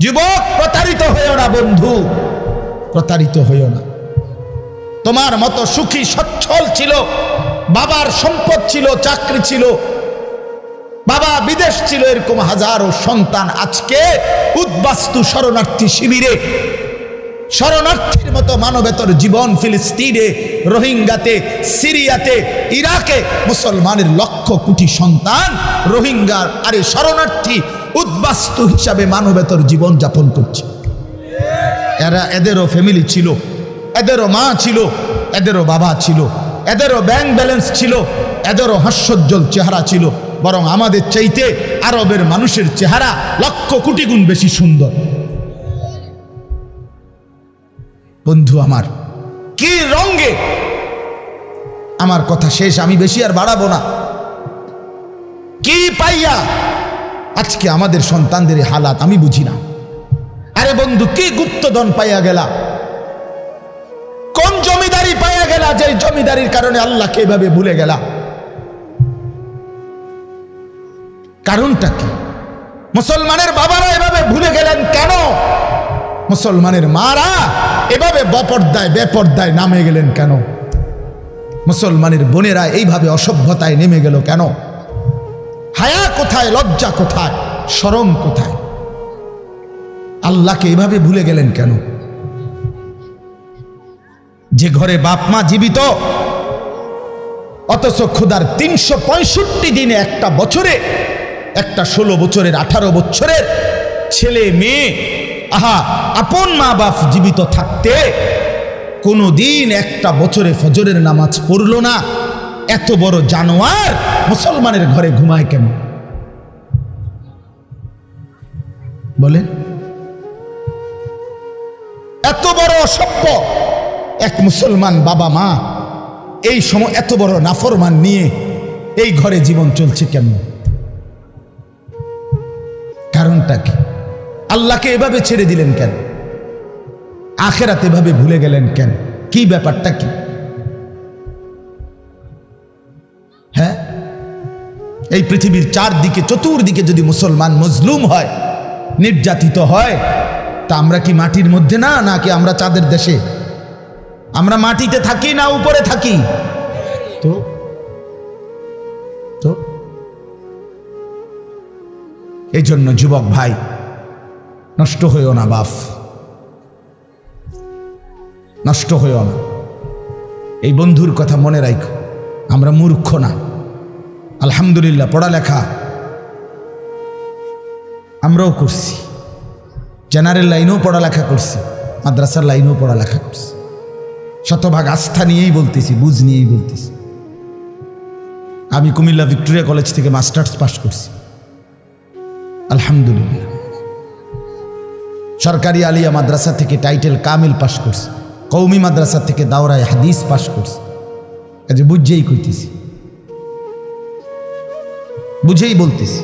যুবক, প্রতারিত হইও না, বন্ধু। প্রতারিত হইও না। তোমার মতো সুখী, সচ্ছল ছিল। বাবার সম্পদ ছিল, চাকরি ছিল। বাবা বিদেশ ছিল, এরকম হাজারো সন্তান আজকে উদ্বাস্তু শরণার্থী শিবিরে। শরণার্থীর মতো মানবেতর জীবন ফিলিস্তিনে, রোহিঙ্গাতে, সিরিয়াতে, ইরাকে মুসলমানের লক্ষ কোটি সন্তান, রোহিঙ্গার আরে শরণার্থী উদ্বাস্তু হিসাবে মানবেতর জীবন যাপন করছে। এরা এদেরও ফ্যামিলি ছিল, এদেরও মা ছিল, এদেরও বাবা ছিল, এদেরও ব্যাংক ব্যালেন্স ছিল, এদেরও হাস্যোজ্জ্বল চেহারা ছিল, বরং আমাদের চাইতে আরবের মানুষের চেহারা লক্ষ কোটি গুণ বেশি সুন্দর। বন্ধু আমার, কি রঙ্গে আমার কথা শেষ, আমি বেশি আর বাড়াবো না। কি পাইয়া আজকে আমাদের সন্তানদের হালাত আমি বুঝি না। আরে বন্ধু, কি গুপ্তধন পাইয়া গেলা? কোন জমিদারি পাইয়া গেলা যে জমিদারির কারণে আল্লাহকে এভাবে ভুলে গেলা? কারণটা কি? মুসলমানের বাবারা এভাবে ভুলে গেলেন কেন? মুসলমানের মারা এভাবে বপর্দায়, বেপর্দায় নামে গেলেন কেন? মুসলমানের বোনেরা এইভাবে অসভ্যতায় নেমে গেল কেন? হায়া কোথায়, লজ্জা কোথায়, শরম কোথায়? আল্লাহকে এভাবে ভুলে গেলেন কেন? যে ঘরে বাপ মা জীবিত, অথচ ক্ষুদার তিনশো পঁয়ষট্টি দিনে একটা বছরে, একটা ষোলো বছরের, আঠারো বছরের ছেলে, মেয়ে, আহা, আপন মা বাপ জীবিত থাকতে কোনো দিন একটা বছরে ফজরের নামাজ পড়ল না। এত বড় জানোয়ার মুসলমানের ঘরে ঘুমায় কেন? বলেন। এত বড় অসভ্য এক মুসলমান বাবা মা এই সময় এত বড় নাফরমান নিয়ে এই ঘরে জীবন চলছে কেন? কারণটা কি? আল্লাহকে এভাবে ছেড়ে দিলেন কেন? আখেরাতে এভাবে ভুলে গেলেন কেন? কি ব্যাপারটা কি? এই পৃথিবীর চারদিকে, চতুর্দিকে যদি মুসলমান মজলুম হয়, নির্যাতিত হয়, তা আমরা কি মাটির মধ্যে না, নাকি আমরা চাঁদের দেশে? আমরা মাটিতে থাকি না, উপরে থাকি? তো তো এই জন্য যুবক ভাই, নষ্ট হইও না বাফ নষ্ট হইও না। এই বন্ধুর কথা মনে রাখো আমরা মূর্খ না। আলহামদুলিল্লাহ, পড়ালেখা। আমরাও করছি। জেনারেল লাইনেও পড়ালেখা করছি, মাদ্রাসার লাইনেও পড়ালেখা করছি। শতভাগ আস্থা নিয়েই বলতেছি, বুঝ নিয়েই বলতেছি। আমি কুমিল্লা ভিক্টোরিয়া কলেজ থেকে মাস্টার্স পাস করছি। আলহামদুলিল্লাহ। সরকারি আলিয়া মাদ্রাসা থেকে টাইটেল কামিল পাশ করছি। কৌমি মাদ্রাসা থেকে দাওরায় হাদিস পাস করছি। কাজে বুঝেই কইতেছি। বুঝেই বলতেছি।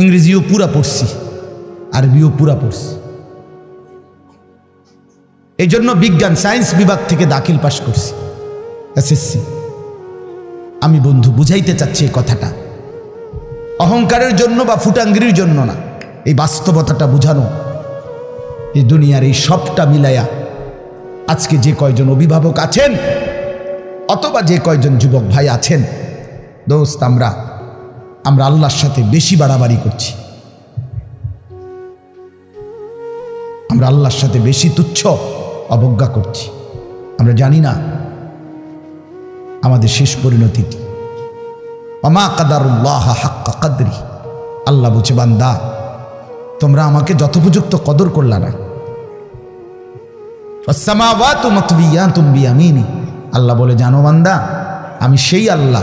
ইংরেজিও পুরা পড়ছি, আরবিও পুরা পড়ছি। এই জন্য বিজ্ঞান, সায়েন্স বিভাগ থেকে দাখিল পাশ করছি, এসএসসি। আমি বন্ধু, বুঝাইতে চাচ্ছি এই কথাটা। অহংকারের জন্য বা ফুটাঙ্গির জন্য না, এই বাস্তবতাটা বুঝানো। এই দুনিয়ার এই সবটা মিলাইয়া আজকে যে কয়জন অভিভাবক আছেন, অথবা যে কয়জন যুবক ভাই আছেন দোস্ত, আমরা আমরা আল্লাহর সাথে বেশি বাড়াবাড়ি করছি। আমরা আল্লাহর সাথে বেশি তুচ্ছ অবজ্ঞা করছি। আমরা জানি না আমাদের শেষ পরিণতি কি। অমা কাদারুল্লাহ হাক্কা কাদরি। আল্লাহ বুঝে বান্দা, তোমরা আমাকে যথোপযুক্ত কদর করলা না। আল্লাহ বলে, জানো বান্দা, আমি সেই আল্লাহ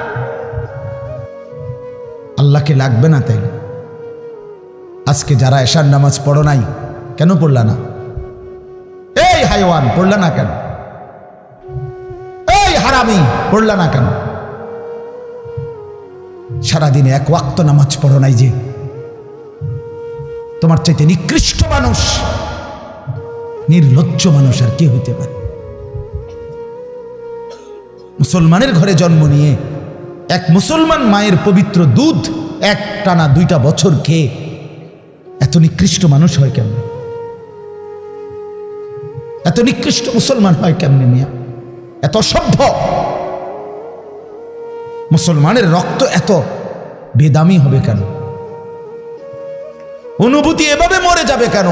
আল্লাহকে লাগবে না তাই। আজকে যারা এশার নামাজ পড়ো নাই, কেন পড়লা না? এই হাইওয়ান, পড়লা না কেন? এই হারামি, পড়লা না কেন? সারাদিনে এক ওয়াক্ত নামাজ পড়ো নাই যে, তোমার চাইতে নিকৃষ্ট মানুষ, নির্লজ্জ মানুষ আর কে হইতে পারে? মুসলমানের ঘরে জন্ম নিয়ে এক মুসলমান মায়ের পবিত্র দুধ এক টানা দুইটা বছর খেয়ে। এত নিকৃষ্ট মানুষ হয় কেমন? এত নিকৃষ্ট মুসলমান হয় কেমনে মিয়া? এত সভ্য মুসলমানের রক্ত এত বেদামি হবে কেন? অনুভূতি এভাবে মরে যাবে কেন?